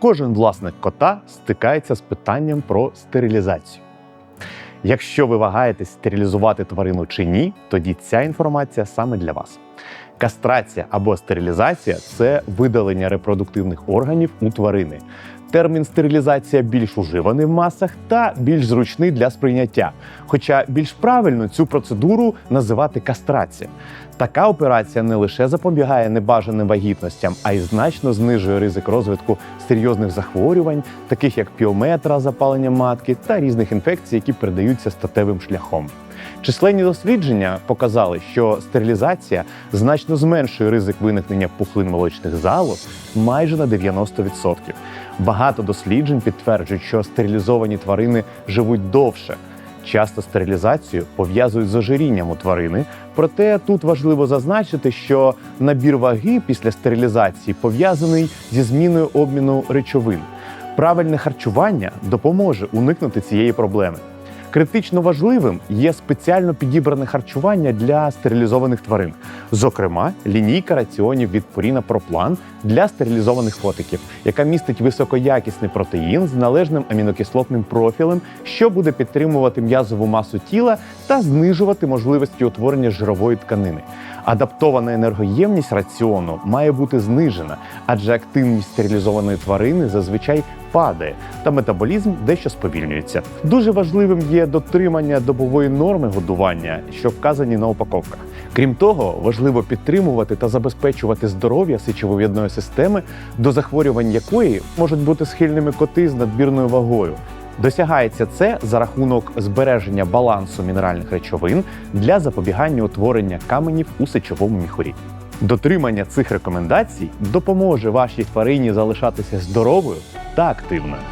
кожен власник кота стикається з питанням про стерилізацію. Якщо ви вагаєтесь стерилізувати тварину чи ні, тоді ця інформація саме для вас. Кастрація або стерилізація це видалення репродуктивних органів у тварини. Термін стерилізація більш уживаний в масах та більш зручний для сприйняття. Хоча більш правильно цю процедуру називати кастрація. Така операція не лише запобігає небажаним вагітностям, а й значно знижує ризик розвитку серйозних захворювань, таких як піометра, запалення матки та різних інфекцій, які передаються статевим шляхом. Численні дослідження показали, що стерилізація значно зменшує ризик виникнення пухлин молочних залоз майже на 90%. Багато досліджень підтверджують, що стерилізовані тварини живуть довше. Часто стерилізацію пов'язують з ожирінням у тварини, проте тут важливо зазначити, що набір ваги після стерилізації пов'язаний зі зміною обміну речовин. Правильне харчування допоможе уникнути цієї проблеми. Критично важливим є спеціально підібране харчування для стерилізованих тварин, зокрема, лінійка раціонів від Purina ProPlan для стерилізованих котиків, яка містить високоякісний протеїн з належним амінокислотним профілем, що буде підтримувати м'язову масу тіла та знижувати можливості утворення жирової тканини. Адаптована енергоємність раціону має бути знижена, адже активність стерилізованої тварини зазвичай падає, та метаболізм дещо сповільнюється. Дуже важливим є дотримання добової норми годування, що вказані на упаковках. Крім того, важливо підтримувати та забезпечувати здоров'я сечовивідної системи, до захворювань якої можуть бути схильними коти з надмірною вагою. Досягається це за рахунок збереження балансу мінеральних речовин для запобігання утворення каменів у сечовому міхурі. Дотримання цих рекомендацій допоможе вашій тварині залишатися здоровою та активною.